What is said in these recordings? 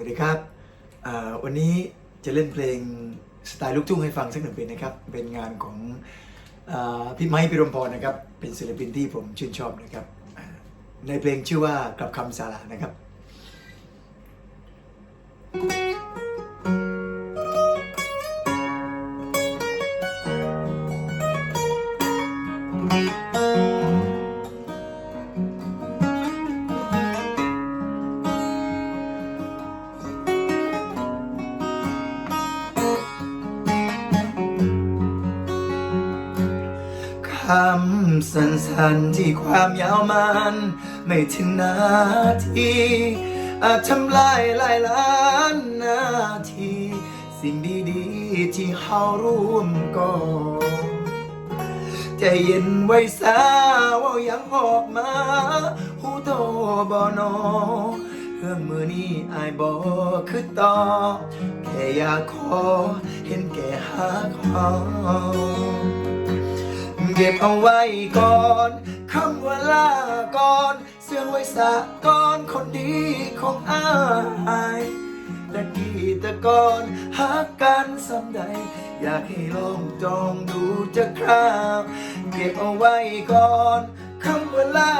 วัสดีครับ วันนี้จะเล่นเพลงสไตล์ลูกทุ่งให้ฟังสักหนึ่งเพลงนะครับ เป็นงานของอพี่ไม้พิรมพรนะครับ เป็นศิลปินที่ผมชื่นชอบนะครับ ในเพลงชื่อว่ากลับคำสารานะครับคำสั้นๆที่ความยาวมัน ไม่ถึงนาทีอาจทำลายหลายล้านนาที สิ่งดีๆที่เฮาร่วมก่อใจเย็นไว้สาวายังออกมาหูโตบ่นอเรื่องมือนี้อายบ่คือต่อแค่อยากขอเห็นแก่หาเขา ก็บเอาไว้ก่อนคำว่าลาก่อนเสื่องไว้สะก่อนคนดีของอายและกีแตะก่อนหากกันสำใด อยากให้ลองจองดูจะคราวเก็บเอาไว้ก่อนคำว่าลา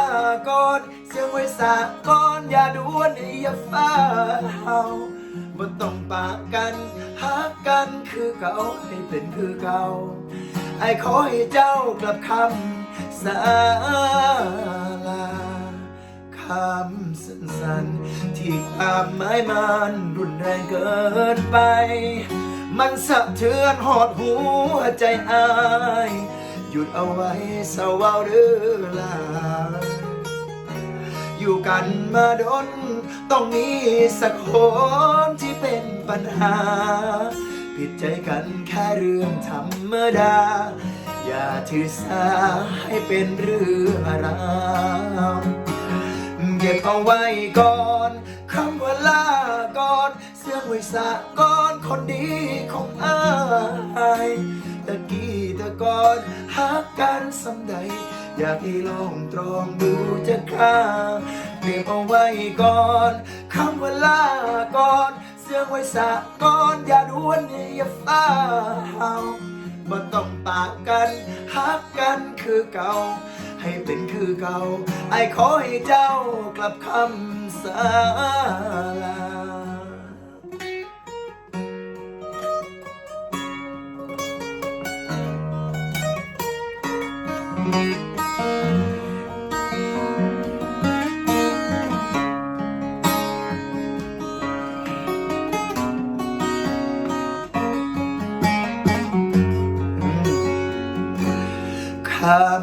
ก่อนเสื่องไว้สะก่อนอย่าด่วนอย่าฟ้าเฮาบ่ต้องปากกันหากันคือเก่าให้เป็นคือเก่า ไอ้ขอให้เจ้ากลับคำสาลาคำสั้นๆที่ความหมายมันรุนแรงเกินไป มันสะเทือนหอดหัวใจอาย หยุดเอาไว้เศร้าเอาเรือลาอยู่กันมาดน ต้องมีสักคนที่เป็นปัญหา ผิดใจกันแค่เรื่องธรรมดา อย่าถือสาให้เป็นเรื่องราวเก็บเอาไว้ก่อนคำว่าลาก่อนเสื่องไว้สะก่อนคนดีของอายตะกี้ตะก่อนหักกันสำใด อยากให้ลองตรองดูจะค่าเก็บเอาไว้ก่อนคำว่าลา อนเสื่องไว้สะก่อนอย่าด่วนอย่าฟ้าเฮาบ่ต้องปากกันฮักกันคือเก่า ให้เป็นคือเก่าไอ้ขอให้เจ้ากลับคำสาลา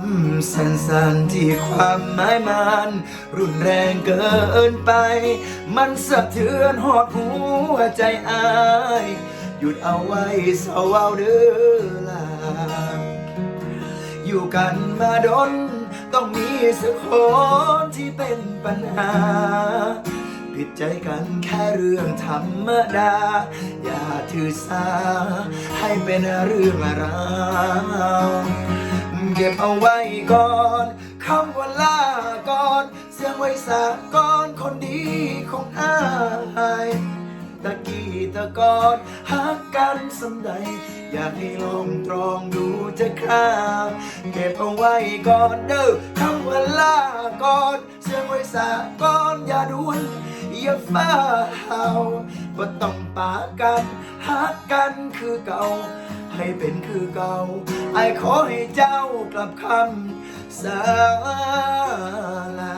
ำสั้นๆที่ความหมายมัน รุนแรงเกินไป มันสะเทือนหอดหัวใจอายหยุดเอาไว้เศร้าเอาเด้อลาอยู่กันมาดน ต้องมีสักคนที่เป็นปัญหา ผิดใจกันแค่เรื่องธรรมดา อย่าถือสาให้เป็นเรื่องราว เก็บเอาไว้ก่อนคำว่าลาก่อน เสียงไว้สะก่อนคนดีของอายตะกี้ตะกอนหักกันสำใด อยากให้ลองตรองดูจะค่าเก็บเอาไว้ก่อนเด้อคำว่าลาก่อน เสียงไว้สะก่อนอย่าด่วนอย่าฟ้าเฮา บ่ต้องปากันหักกันคือเก่า ให้เป็นคือเก่าไอ้ขอให้เจ้ากลับคำสาลา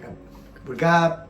ครับขอบคุณครับ